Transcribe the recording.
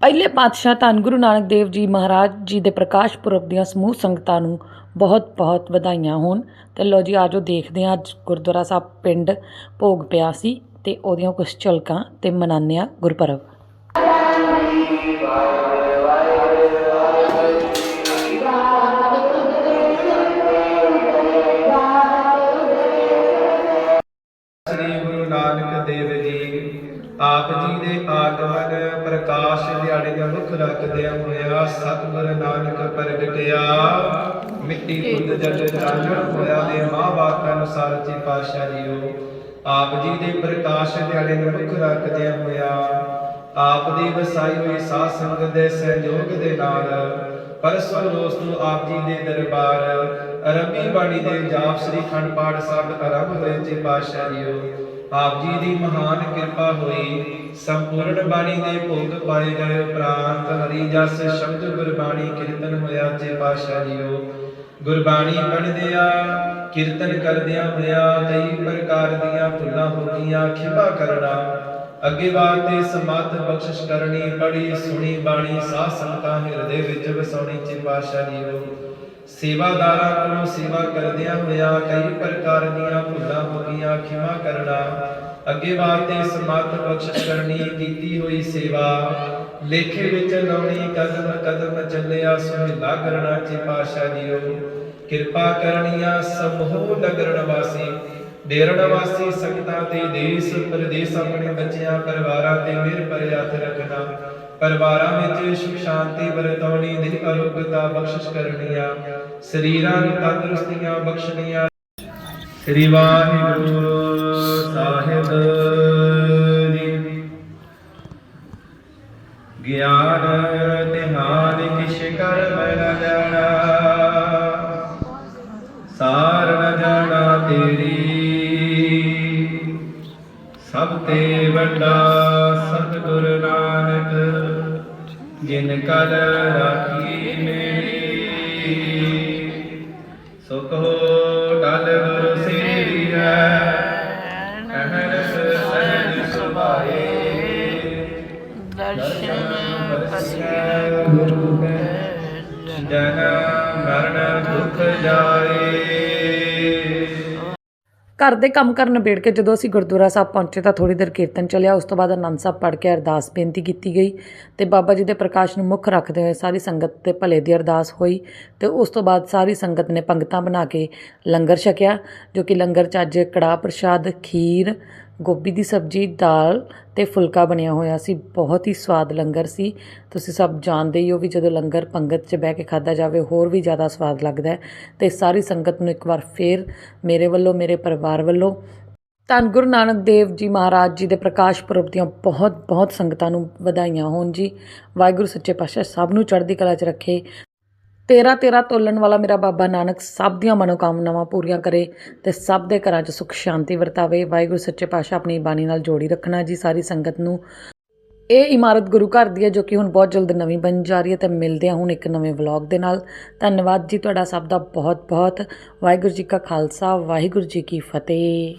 ਪਹਿਲੇ ਪਾਤਸ਼ਾਹ ਧੰਨ ਗੁਰੂ ਨਾਨਕ ਦੇਵ ਜੀ ਮਹਾਰਾਜ ਜੀ ਦੇ ਪ੍ਰਕਾਸ਼ ਪੁਰਬ ਦੀਆਂ ਸਮੂਹ ਸੰਗਤਾਂ ਨੂੰ ਬਹੁਤ ਬਹੁਤ ਵਧਾਈਆਂ ਹੋਣ। ਤੇ ਲੋ ਜੀ, ਆਜੋ ਦੇਖਦੇ ਹਾਂ, ਅੱਜ ਗੁਰਦੁਆਰਾ ਸਾਹਿਬ ਪਿੰਡ ਭੋਗ ਪਿਆ ਸੀ ਤੇ ਉਹਦੀਆਂ ਕੁਝ ਝਲਕਾਂ ਤੇ ਮਨਾਉਂਦੇ ਹਾਂ ਗੁਰਪੁਰਬ। ਸ੍ਰੀ ਆਪ ਜੀ ਦੇ ਆਗਮਨ ਪ੍ਰਕਾਸ਼ ਦਿਹਾੜੇ ਦਾ ਮੁੱਖ ਰੱਖਦਿਆਂ ਹੋਇਆ, ਸਤਿਗੁਰ ਨਾਨਕ ਪ੍ਰਗਟਿਆ। ਮਿੱਟੀ ਕੁੰਦ ਜਲ ਚਾਨਣ ਹੋਇਆ ਦੇ ਮਹਾਂਵਾਕ ਅਨੁਸਾਰ ਜੀ ਪਾਤਸ਼ਾਹ ਜੀਓ। ਆਪ ਜੀ ਦੇ ਪ੍ਰਕਾਸ਼ ਦਿਹਾੜੇ ਨੂੰ ਮੁੱਖ ਰੱਖਦਿਆਂ ਹੋਇਆ, ਆਪ ਦੀ ਵਸਾਈ ਹੋਈ ਸਾਧ ਸੰਗਤ ਦੇ ਸਹਿਯੋਗ ਦੇ ਨਾਲ ਪਰਸੋਂ ਰੋਜ਼ ਨੂੰ ਆਪ ਜੀ ਦੇ ਦਰਬਾਰ ਅਰਬੀ ਬਾਣੀ ਦੇ ਜਾਪ ਸ੍ਰੀ ਖੰਡ ਪਾਠ ਸਾਹਿਬ ਆਰੰਭ ਹੋਏ ਜੀ ਪਾਤਸ਼ਾਹ ਜੀਓ। ਆਪ ਜੀ ਦੀ ਮਹਾਨ ਕਿਰਪਾ ਹੋਈ। ਸੰਪੂਰਨ ਬਾਣੀ ਦੇ ਭੋਗ ਪਾਏ ਗਏ ਉਪਰੰਤ ਹਰੀ ਜਸ, ਸ਼ਬਦ ਗੁਰਬਾਣੀ ਕੀਰਤਨ ਹੋਇਆ ਜੀ ਪਾਤਸ਼ਾਹ ਜੀਓ। ਗੁਰਬਾਣੀ ਪੜ੍ਹਦਿਆਂ, ਕੀਰਤਨ ਕਰਦਿਆਂ ਹੋਇਆ, ਕਈ ਪ੍ਰਕਾਰ ਦੀਆਂ ਫੁੱਲਾਂ ਹੋ ਗਈਆਂ, ਖਿਮਾ ਕਰਨਾ। ਅੱਗੇ ਬਾਤ ਤੇ ਸਮਤ ਬਖਸ਼ਿਸ਼ ਕਰਨੀ ਪੜੀ ਸੁਣੀ ਬਾਣੀ, ਸਾਧ ਸੰਗਤਾਂ ਹਿਰਦੇ ਵਿੱਚ ਵਸਾਉਣੀ ਜੀ ਪਾਤਸ਼ਾਹ ਜੀਓ। ਸੇਵਾਦਾਰਾਂ ਕੋਲੋਂ ਸੇਵਾ ਕਰਦਿਆਂ ਹੋਇਆ ਕਈ ਪ੍ਰਕਾਰ ਦੀਆਂ ਭੁੱਲਾਂ ਹੋ ਗਈਆਂ, ਖਿਮਾ ਕਰਨਾ। ਅੱਗੇ ਬਾਤ ਤੇ ਬਖਸ਼ਿਸ਼ ਕਰਨੀ, ਕੀਤੀ ਹੋਈ ਸੇਵਾ। ਲੇਖੇ ਵਿੱਚ ਲਾਉਣੀ, ਕਦਮ ਕਦਮ ਚੱਲਿਆ, ਸੁਹਿਲਾ ਕਰਨਾ ਜੀ ਪਾਤਸ਼ਾਹ ਜੀਓ ਕਿਰਪਾ ਕਰਨੀਆ ਸਮੂਹ ਨਗਰ ਨਿਵਾਸੀ। ਡੇਰਣ ਵਾਸੀ ਸੰਗਤਾਂ ਤੇ ਦੇਸ਼ ਪ੍ਰਦੇਸ਼ ਆਪਣੇ ਬੱਚਿਆਂ, ਪਰਿਵਾਰਾਂ ਤੇ ਮਿਹਰ ਭਰੇ ਹੱਥ ਰੱਖਣਾ। ਪਰਿਵਾਰਾਂ ਵਿੱਚ ਸੁਖ ਸ਼ਾਂਤੀ ਵਰਤਾਉਣੀ ਦੀ ਅਰੋਗਤਾ ਬਖਸ਼ਿਸ਼ ਕਰਨੀਆਂ। ਸਰੀਰਾਂ ਨੂੰ ਤੰਦਰੁਸਤੀਆਂ ਬਖਸ਼ਣੀਆਂ ਸ੍ਰੀ ਵਾਹਿਗੁਰੂ ਸਾਹਿਬ ਜੀ। ਗਿਆਨ, ਧਿਆਨ ਕਿਛ ਕਰਮ ਨ ਜਾਣਾ। ਸਾਰ ਨ ਜਾਣਾ ਤੇਰੀ। ਸਭ ਤੇ ਵੱਡਾ ਸਤਿਗੁਰ ਨਾਨਕ, ਜਿਨ ਕਲ ਰਾਖੀ ਮੇਰੀ। ਜਨ ਮਰਨ ਦੁਖ ਜਾਏ। ਘਰ ਦੇ ਕੰਮ ਕਰਨ ਨਿਬੇੜ ਕੇ ਜਦੋਂ ਅਸੀਂ ਗੁਰਦੁਆਰਾ ਸਾਹਿਬ ਪਹੁੰਚੇ ਤਾਂ ਥੋੜੀ ਦੇਰ ਕੀਰਤਨ ਚੱਲਿਆ। ਉਸ ਤੋਂ ਬਾਅਦ ਆਨੰਦ ਸਾਹਿਬ ਪੜ੍ਹ ਕੇ ਅਰਦਾਸ ਬੇਨਤੀ ਕੀਤੀ ਗਈ ਤੇ ਬਾਬਾ ਜੀ ਦੇ ਪ੍ਰਕਾਸ਼ ਨੂੰ ਮੁੱਖ ਰੱਖਦੇ ਹੋਏ ਸਾਰੀ ਸੰਗਤ ਦੇ ਭਲੇ ਦੀ ਅਰਦਾਸ ਹੋਈ ਤੇ ਉਸ ਤੋਂ ਬਾਅਦ ਸਾਰੀ ਸੰਗਤ ਨੇ ਪੰਗਤਾਂ ਬਣਾ ਕੇ ਲੰਗਰ ਛਕਿਆ, ਜੋ ਕਿ ਲੰਗਰ 'ਚ ਅੱਜ ਕੜਾਹ ਪ੍ਰਸ਼ਾਦ, ਖੀਰ ਗੋਭੀ ਦੀ ਸਬਜ਼ੀ, ਦਾਲ ਤੇ ਫੁਲਕਾ ਬਣਿਆ ਹੋਇਆ ਸੀ। ਬਹੁਤ ਹੀ ਸਵਾਦ ਲੰਗਰ ਸੀ। ਤੁਸੀਂ ਸਭ ਜਾਣਦੇ ਹੀ ਹੋ ਵੀ ਜਦੋਂ ਲੰਗਰ ਪੰਗਤ 'ਚ ਬਹਿ ਕੇ ਖਾਦਾ ਜਾਵੇ, ਹੋਰ ਵੀ ਜ਼ਿਆਦਾ ਸਵਾਦ ਲੱਗਦਾ ਹੈ। ਤੇ ਸਾਰੀ ਸੰਗਤ ਨੂੰ ਇੱਕ ਵਾਰ ਫੇਰ ਮੇਰੇ ਵੱਲੋਂ, ਮੇਰੇ ਪਰਿਵਾਰ ਵੱਲੋਂ ਧੰਨ ਗੁਰੂ ਨਾਨਕ ਦੇਵ ਜੀ ਮਹਾਰਾਜ ਜੀ ਦੇ ਪ੍ਰਕਾਸ਼ ਪੁਰਬ ਦੀਆਂ ਬਹੁਤ ਬਹੁਤ ਸੰਗਤਾਂ ਨੂੰ ਵਧਾਈਆਂ ਹੋਣ ਜੀ। ਵਾਹਿਗੁਰੂ ਸੱਚੇ ਪਾਤਸ਼ਾਹ ਸਭ ਨੂੰ ਚੜ੍ਹਦੀ ਕਲਾ 'ਚ ਰੱਖੇ। ਤੇਰਾ ਤੇਰਾ ਤੋਲਣ ਵਾਲਾ ਮੇਰਾ ਬਾਬਾ ਨਾਨਕ ਸਭ ਦੀਆਂ ਮਨੋਕਾਮਨਾਵਾਂ ਪੂਰੀਆਂ ਕਰੇ ਤੇ ਸਭ ਦੇ ਘਰਾਂ 'ਚ ਸੁਖ, ਸ਼ਾਂਤੀ ਵਰਤਾਵੇ। ਵਾਹਿਗੁਰੂ ਸੱਚੇ ਪਾਤਸ਼ਾਹ ਆਪਣੀ ਬਾਣੀ ਨਾਲ ਜੋੜੀ ਰੱਖਣਾ ਜੀ ਸਾਰੀ ਸੰਗਤ ਨੂੰ। ਇਹ ਇਮਾਰਤ ਗੁਰੂ ਘਰ ਦੀ ਹੈ ਜੋ ਕਿ ਹੁਣ ਬਹੁਤ ਜਲਦ ਨਵੀਂ ਬਣ ਜਾ ਰਹੀ ਹੈ ਤੇ ਮਿਲਦੇ ਹਾਂ ਹੁਣ ਇੱਕ ਨਵੇਂ ਵਲੌਗ ਦੇ ਨਾਲ। ਧੰਨਵਾਦ ਜੀ ਤੁਹਾਡਾ ਸਭ ਦਾ ਬਹੁਤ ਬਹੁਤ ਵਾਹਿਗੁਰੂ ਜੀ ਕਾ ਖਾਲਸਾ, ਵਾਹਿਗੁਰੂ ਜੀ ਕੀ ਫਤਿਹ।